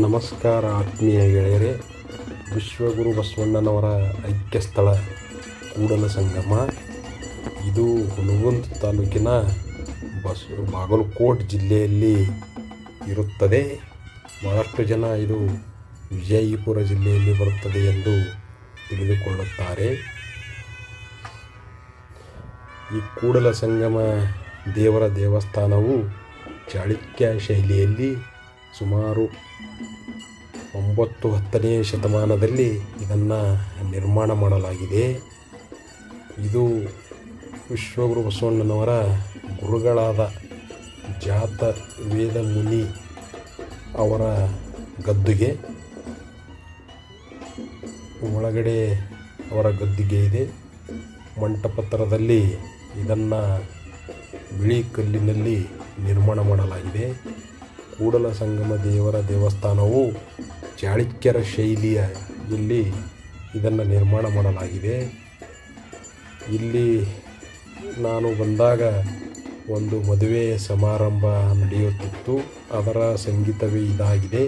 ನಮಸ್ಕಾರ ಆತ್ಮೀಯ ಗೆಳೆಯರೇ. ವಿಶ್ವಗುರು ಬಸವಣ್ಣನವರ ಐಕ್ಯ ಸ್ಥಳ ಕೂಡಲ ಸಂಗಮ. ಇದು ಹುನಗುಂದ ತಾಲೂಕಿನ ಬಸ್ ಬಾಗಲಕೋಟ್ ಜಿಲ್ಲೆಯಲ್ಲಿ ಇರುತ್ತದೆ. ಬಹಳಷ್ಟು ಜನ ಇದು ವಿಜಯಪುರ ಜಿಲ್ಲೆಯಲ್ಲಿ ಬರುತ್ತದೆ ಎಂದು ತಿಳಿದುಕೊಳ್ಳುತ್ತಾರೆ. ಈ ಕೂಡಲ ಸಂಗಮ ದೇವರ ದೇವಸ್ಥಾನವು ಚಾಳುಕ್ಯ ಶೈಲಿಯಲ್ಲಿ ಸುಮಾರು ಒಂಬತ್ತು ಹತ್ತನೇ ಶತಮಾನದಲ್ಲಿ ಇದನ್ನು ನಿರ್ಮಾಣ ಮಾಡಲಾಗಿದೆ. ಇದು ವಿಶ್ವಗುರು ಬಸವಣ್ಣನವರ ಗುರುಗಳಾದ ಜಾತ, ವೇದ, ಮುನಿ ಅವರ ಗದ್ದುಗೆ. ಒಳಗಡೆ ಅವರ ಗದ್ದುಗೆ ಇದೆ. ಮಂಟಪತ್ರದಲ್ಲಿ ಇದನ್ನು ಬಿಳಿ ಕಲ್ಲಿನಲ್ಲಿ ನಿರ್ಮಾಣ ಮಾಡಲಾಗಿದೆ. ಕೂಡಲ ಸಂಗಮ ದೇವರ ದೇವಸ್ಥಾನವು ಚಾಳುಕ್ಯರ ಶೈಲಿಯ ಇಲ್ಲಿ ಇದನ್ನು ನಿರ್ಮಾಣ ಮಾಡಲಾಗಿದೆ. ಇಲ್ಲಿ ನಾನು ಬಂದಾಗ ಒಂದು ಮದುವೆ ಸಮಾರಂಭ ನಡೆಯುತ್ತಿತ್ತು. ಅದರ ಸಂಗೀತವೇ ಇದಾಗಿದೆ.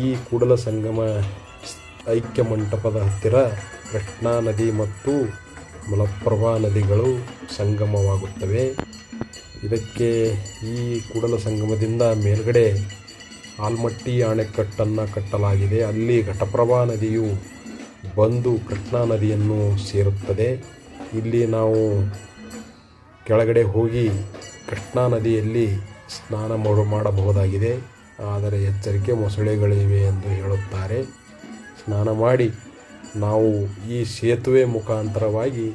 ಈ ಕೂಡಲ ಸಂಗಮ ಐಕ್ಯ ಮಂಟಪದ ಹತ್ತಿರ ಕೃಷ್ಣಾ ನದಿ ಮತ್ತು ಮಲಪ್ರಭಾ ನದಿಗಳು ಸಂಗಮವಾಗುತ್ತವೆ. ಇದಕ್ಕೆ ಈ ಕೂಡಲ ಸಂಗಮದಿಂದ ಮೇಲ್ಗಡೆ ಆಲ್ಮಟ್ಟಿ ಅಣೆಕಟ್ಟನ್ನು ಕಟ್ಟಲಾಗಿದೆ. ಅಲ್ಲಿ ಘಟಪ್ರಭಾ ನದಿಯು ಬಂದು ಕೃಷ್ಣಾ ನದಿಯನ್ನು ಸೇರುತ್ತದೆ. ಇಲ್ಲಿ ನಾವು ಕೆಳಗಡೆ ಹೋಗಿ ಕೃಷ್ಣಾ ನದಿಯಲ್ಲಿ ಸ್ನಾನ ಮಾಡು, ಮಾಡಬಹುದಾಗಿದೆ. ಆದರೆ ಎಚ್ಚರಿಕೆ ಮೊಸಳೆಗಳಿವೆ ಎಂದು ಹೇಳುತ್ತಾರೆ. ಸ್ನಾನ ಮಾಡಿ ನಾವು ಈ ಸೇತುವೆ ಮುಖಾಂತರವಾಗಿ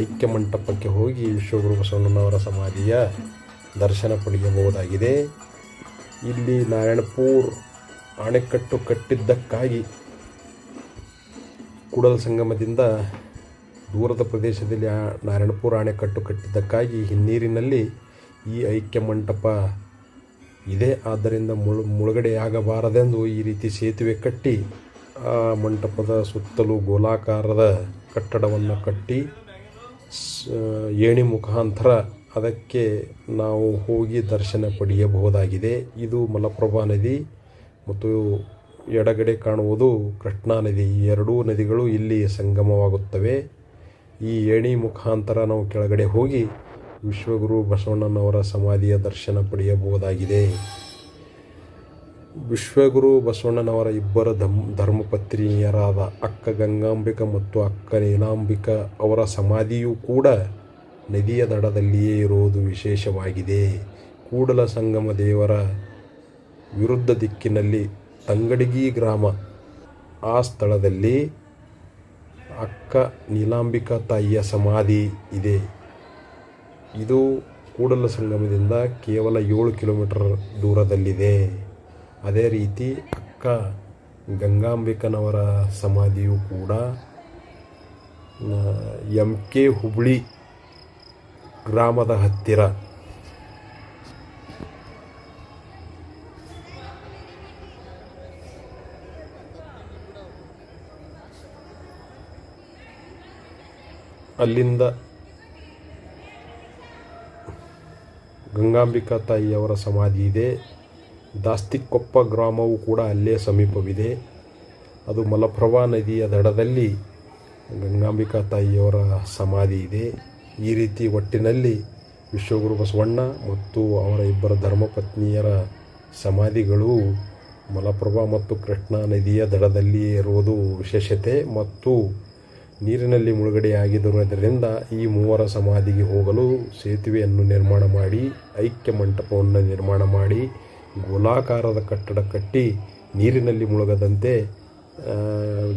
ಐಕ್ಯ ಮಂಟಪಕ್ಕೆ ಹೋಗಿ ವಿಶ್ವಗುರು ಬಸವಣ್ಣನವರ ಸಮಾಧಿಯ ದರ್ಶನ ಪಡೆಯಬಹುದಾಗಿದೆ. ಇಲ್ಲಿ ನಾರಾಯಣಪುರ್ ಅಣೆಕಟ್ಟು ಕಟ್ಟಿದ್ದಕ್ಕಾಗಿ ಕೂಡಲ ಸಂಗಮದಿಂದ ದೂರದ ಪ್ರದೇಶದಲ್ಲಿ ನಾರಾಯಣಪುರ ಅಣೆಕಟ್ಟು ಕಟ್ಟಿದ್ದಕ್ಕಾಗಿ ಹಿನ್ನೀರಿನಲ್ಲಿ ಈ ಐಕ್ಯ ಮಂಟಪ ಇದೆ. ಆದ್ದರಿಂದ ಮುಳು ಮುಳುಗಡೆಯಾಗಬಾರದೆಂದು ಈ ರೀತಿ ಸೇತುವೆ ಕಟ್ಟಿ, ಆ ಮಂಟಪದ ಸುತ್ತಲೂ ಗೋಲಾಕಾರದ ಕಟ್ಟಡವನ್ನು ಕಟ್ಟಿ ಏಣಿ ಮುಖಾಂತರ ಅದಕ್ಕೆ ನಾವು ಹೋಗಿ ದರ್ಶನ ಪಡೆಯಬಹುದಾಗಿದೆ. ಇದು ಮಲಪ್ರಭಾ ನದಿ ಮತ್ತು ಎಡಗಡೆ ಕಾಣುವುದು ಕೃಷ್ಣಾ ನದಿ. ಈ ಎರಡೂ ನದಿಗಳು ಇಲ್ಲಿ ಸಂಗಮವಾಗುತ್ತವೆ. ಈ ಏಣಿ ಮುಖಾಂತರ ನಾವು ಕೆಳಗಡೆ ಹೋಗಿ ವಿಶ್ವಗುರು ಬಸವಣ್ಣನವರ ಸಮಾಧಿಯ ದರ್ಶನ ಪಡೆಯಬಹುದಾಗಿದೆ. ವಿಶ್ವಗುರು ಬಸವಣ್ಣನವರ ಇಬ್ಬರ ಧಮ್, ಧರ್ಮಪತ್ನಿಯರಾದ ಅಕ್ಕ ಗಂಗಾಂಬಿಕ ಮತ್ತು ಅಕ್ಕ ನೀಲಾಂಬಿಕ ಅವರ ಸಮಾಧಿಯೂ ಕೂಡ ನದಿಯ ದಡದಲ್ಲಿಯೇ ಇರುವುದು ವಿಶೇಷವಾಗಿದೆ. ಕೂಡಲ ಸಂಗಮ ದೇವರ ವಿರುದ್ಧ ದಿಕ್ಕಿನಲ್ಲಿ ತಂಗಡಗಿ ಗ್ರಾಮ. ಆ ಸ್ಥಳದಲ್ಲಿ ಅಕ್ಕ ನೀಲಾಂಬಿಕಾ ತಾಯಿಯ ಸಮಾಧಿ ಇದೆ. ಇದು ಕೂಡಲ ಸಂಗಮದಿಂದ ಕೇವಲ ಏಳು ಕಿಲೋಮೀಟರ್ ದೂರದಲ್ಲಿದೆ. ಅದೇ ರೀತಿ ಅಕ್ಕ ಗಂಗಾಂಬಿಕನವರ ಸಮಾಧಿಯು ಕೂಡ ಎಂ ಕೆ ಹುಬ್ಳಿ ಗ್ರಾಮದ ಹತ್ತಿರ. ಅಲ್ಲಿಂದ ಗಂಗಾಂಬಿಕಾ ತಾಯಿಯವರ ಸಮಾಧಿ ಇದೆ. ದಾಸ್ತಿಕೊಪ್ಪ ಗ್ರಾಮವು ಕೂಡ ಅಲ್ಲೇ ಸಮೀಪವಿದೆ. ಅದು ಮಲಪ್ರಭಾ ನದಿಯ ದಡದಲ್ಲಿ ಗಂಗಾಂಬಿಕಾ ತಾಯಿಯವರ ಸಮಾಧಿ ಇದೆ. ಈ ರೀತಿ ಒಟ್ಟಿನಲ್ಲಿ ವಿಶ್ವಗುರು ಬಸವಣ್ಣ ಮತ್ತು ಅವರ ಇಬ್ಬರ ಧರ್ಮಪತ್ನಿಯರ ಸಮಾಧಿಗಳು ಮಲಪ್ರಭಾ ಮತ್ತು ಕೃಷ್ಣಾ ನದಿಯ ದಡದಲ್ಲಿಯೇ ಇರುವುದು ವಿಶೇಷತೆ ಮತ್ತು ನೀರಿನಲ್ಲಿ ಮುಳುಗಡೆಯಾಗಿರುವುದರಿಂದ ಈ ಮೂವರ ಸಮಾಧಿಗೆ ಹೋಗಲು ಸೇತುವೆಯನ್ನು ನಿರ್ಮಾಣ ಮಾಡಿ, ಐಕ್ಯ ಮಂಟಪವನ್ನು ನಿರ್ಮಾಣ ಮಾಡಿ ಗೋಲಾಕಾರದ ಕಟ್ಟಡ ಕಟ್ಟಿ ನೀರಿನಲ್ಲಿ ಮುಳುಗದಂತೆ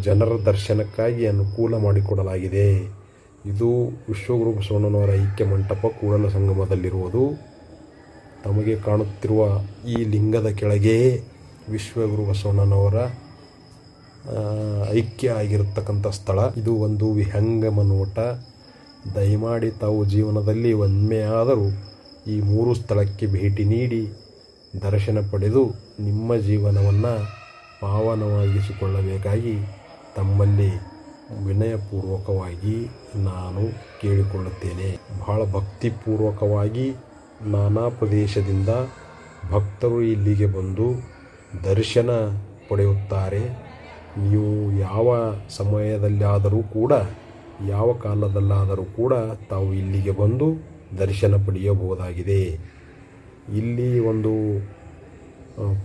ಜನರ ದರ್ಶನಕ್ಕಾಗಿ ಅನುಕೂಲ ಮಾಡಿಕೊಡಲಾಗಿದೆ. ಇದು ವಿಶ್ವಗುರು ಬಸವಣ್ಣನವರ ಐಕ್ಯ ಮಂಟಪ ಕೂಡಲ ಸಂಗಮದಲ್ಲಿರುವುದು. ತಮಗೆ ಕಾಣುತ್ತಿರುವ ಈ ಲಿಂಗದ ಕೆಳಗೆ ವಿಶ್ವಗುರು ಬಸವಣ್ಣನವರ ಐಕ್ಯ ಆಗಿರತಕ್ಕಂಥ ಸ್ಥಳ. ಇದು ಒಂದು ವಿಹಂಗಮ ನೋಟ. ದಯಮಾಡಿ ತಾವು ಜೀವನದಲ್ಲಿ ಒಮ್ಮೆಯಾದರೂ ಈ ಮೂರು ಸ್ಥಳಕ್ಕೆ ಭೇಟಿ ನೀಡಿ ದರ್ಶನ ಪಡೆದು ನಿಮ್ಮ ಜೀವನವನ್ನು ಪಾವನವಾಗಿಸಿಕೊಳ್ಳಬೇಕಾಗಿ ತಮ್ಮಲ್ಲಿ ವಿನಯಪೂರ್ವಕವಾಗಿ ನಾನು ಕೇಳಿಕೊಳ್ಳುತ್ತೇನೆ. ಬಹಳ ಭಕ್ತಿಪೂರ್ವಕವಾಗಿ ನಾನಾ ಪ್ರದೇಶದಿಂದ ಭಕ್ತರು ಇಲ್ಲಿಗೆ ಬಂದು ದರ್ಶನ ಪಡೆಯುತ್ತಾರೆ. ನೀವು ಯಾವ ಸಮಯದಲ್ಲಾದರೂ ಕೂಡ, ಯಾವ ಕಾಲದಲ್ಲಾದರೂ ಕೂಡ ತಾವು ಇಲ್ಲಿಗೆ ಬಂದು ದರ್ಶನ ಪಡೆಯಬಹುದಾಗಿದೆ. ಇಲ್ಲಿ ಒಂದು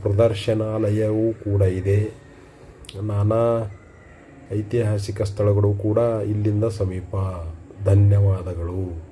ಪ್ರದರ್ಶನಾಲಯವೂ ಕೂಡ ಇದೆ. ನಾನಾ ಐತಿಹಾಸಿಕ ಸ್ಥಳಗಳು ಕೂಡ ಇಲ್ಲಿಂದ ಸಮೀಪ. ಧನ್ಯವಾದಗಳು.